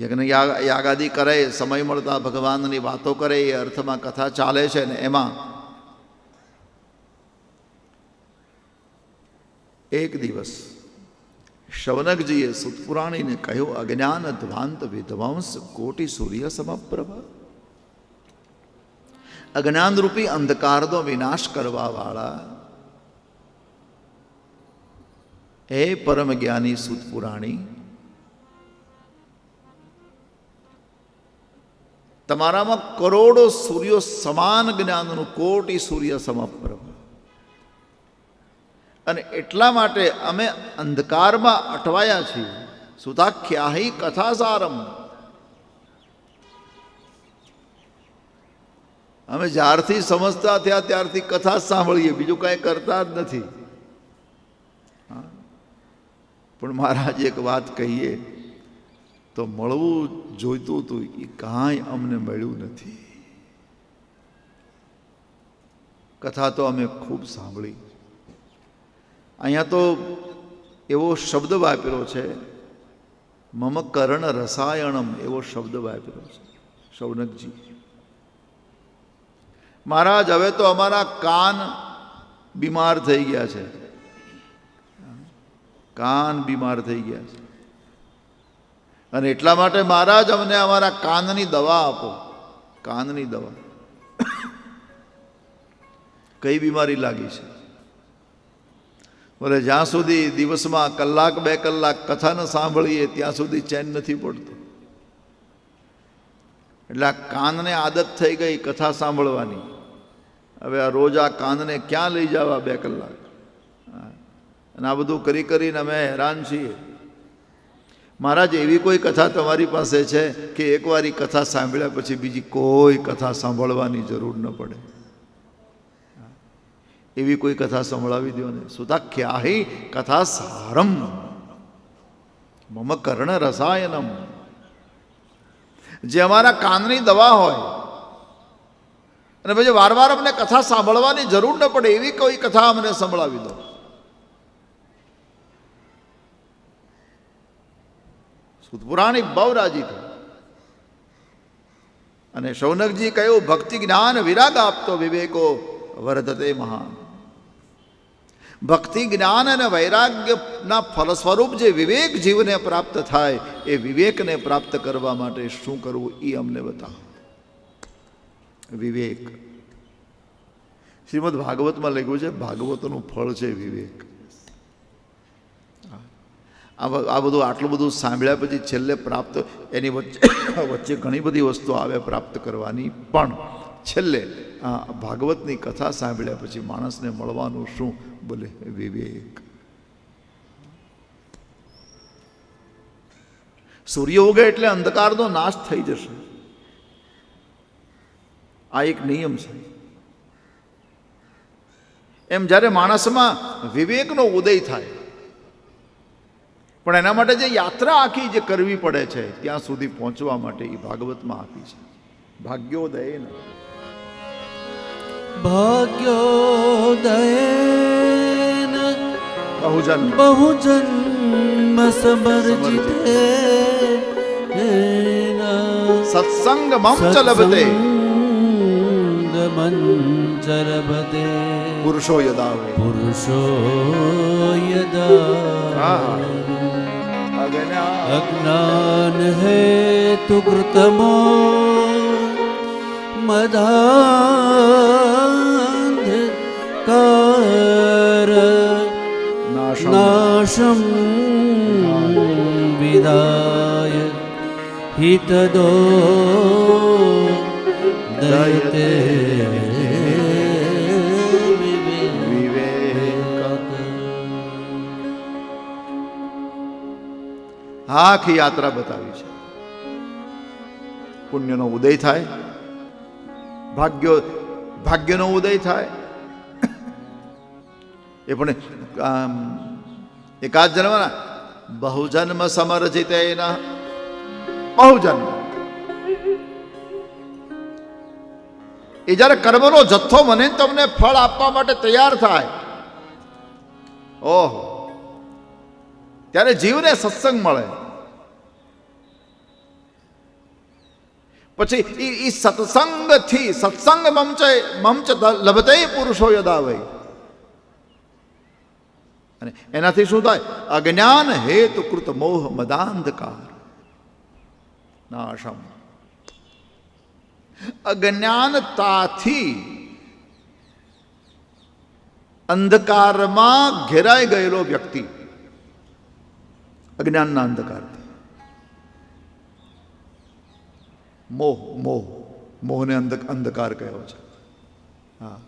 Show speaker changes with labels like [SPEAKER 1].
[SPEAKER 1] યજ્ઞ યાગાદી કરે, સમય મળતા ભગવાનની વાતો કરે, એ અર્થમાં કથા ચાલે છે ને એમાં એક દિવસ શવનકજીએ સુતપુરાણીને કહ્યું, અજ્ઞાન ધ્વાંત વિધ્વંસ કોટી સૂર્ય સમપ્રભ. અજ્ઞાનરૂપી અંધકારનો વિનાશ કરવા વાળા હે પરમ જ્ઞાની સુતપુરાણી તમારામાં કરોડો સૂર્યો સમાન જ્ઞાનનું કોટી સૂર્ય સમપ્રભ. અને એટલા માટે અમે અંધકારમાં અટવાયા છીએ. સુધા ખ્યાહી કથા સારમ અમે જ્યારથી સમજતા થયા ત્યારથી કથા સાંભળીએ, બીજું કાંઈ કરતા જ નથી. પણ મહારાજ એક વાત કહીએ તો મળવું જોઈતું હતું એ કાંઈ અમને મળ્યું નથી. કથા તો અમે ખૂબ સાંભળી. અહીંયા તો એવો શબ્દ વાપર્યો છે, મમ કર્ણ રસાયણમ એવો શબ્દ વાપર્યો છે, શૌનકજી. મહારાજ, હવે તો અમારા કાન બીમાર થઈ ગયા છે. કાન બીમાર થઈ ગયા છે. અને એટલા માટે મહારાજ અમને અમારા કાનની દવા આપો. કાનની દવા. કઈ બીમારી લાગી છે? બોલે, જ્યાં સુધી દિવસમાં કલાક બે કલાક કથા ન સાંભળીએ, ત્યાં સુધી ચેન નથી પડતું. એટલે આ કાનને આદત થઈ ગઈ કથા સાંભળવાની. હવે આ રોજ આ કાનને ક્યાં લઈ જવા બે કલાક? અને આ બધું કરી કરીને અમે હેરાન છીએ. મહારાજ એવી કોઈ કથા તમારી પાસે છે કે એકવાર કથા સાંભળ્યા પછી બીજી કોઈ કથા સાંભળવાની જરૂર ન પડે? એવી કોઈ કથા સંભળાવી દો ને. સુતાખ્યાહી કથા સારમ. મમ કર્ણ રસાયનમ. જે અમારા કાનની દવા હોય. અને પછી વાર વાર અમને કથા સાંભળવાની જરૂર ન પડે એવી કોઈ કથા અમને સંભળાવી દો. સુતપુરાણી બહુ રાજી થઈ. અને શૌનકજી કહ્યું, ભક્તિ જ્ઞાન વિરાગ આપતો વિવેકો વર્ધતે મહાન. ભક્તિ જ્ઞાન અને વૈરાગ્યના ફલ સ્વરૂપ જે વિવેક જીવને પ્રાપ્ત થાય, એ વિવેકને પ્રાપ્ત કરવા માટે શું કરવું એ અમને બતાવો. વિવેક. શ્રીમદ ભાગવતમાં લખ્યું છે, ભાગવતનું ફળ છે વિવેક. આ બધું આટલું બધું સાંભળ્યા પછી છેલ્લે પ્રાપ્ત એની વચ્ચે વચ્ચે ઘણી બધી વસ્તુઓ આવે પ્રાપ્ત કરવાની. પણ છેલ્લે, આ ભાગવતની કથા સાંભળ્યા પછી માણસને મળવાનું શું? બોલે, વિવેક. સૂર્ય ઉગે એટલે અંધકારનો નાશ થઈ જશે. આ એક નિયમ છે. એમ જ્યારે માણસમાં વિવેકનો ઉદય થાય પણ એના માટે જે યાત્રા આખી જે કરવી પડે છે ત્યાં સુધી પહોંચવા માટે એ ભાગવતમાં આપી છે. ભાગ્યોદય
[SPEAKER 2] ભાગ્યોદય
[SPEAKER 1] બહુજન
[SPEAKER 2] બહુજન
[SPEAKER 1] સત્સંગ મમ
[SPEAKER 2] મંચરભતે
[SPEAKER 1] પુરુષો યદા પુરુષો યદા
[SPEAKER 2] अज्ञान हे तु कृतमो मदान्धकार नाशं विदाय। हितदो। दयते।
[SPEAKER 1] આખી યાત્રા બતાવી છે. પુણ્યનો ઉદય થાય, ભાગ્યો, ભાગ્યનો ઉદય થાય. એ પણ એકાદ જન્મના, બહુજન્મ સમર્જિત એના, બહુજન્મ. એ જ્યારે કર્મનો જથ્થો મને તમને ફળ આપવા માટે તૈયાર થાય, ઓહો. ત્યારે જીવને સત્સંગ મળે. પછી એ સત્સંગથી સત્સંગ મમચ મમચ લભતે પુરુષો યદા વય અને એનાથી શું થાય? અજ્ઞાન હેતુ કૃત મોહ મદાંધકાર. નાશમ. અજ્ઞાનતાથી અંધકારમાં ઘેરાઈ ગયેલો વ્યક્તિ અજ્ઞાનના અંધકારથી મોહ મોહ મોહને અંધ અંધકાર કહ્યો છે. હા.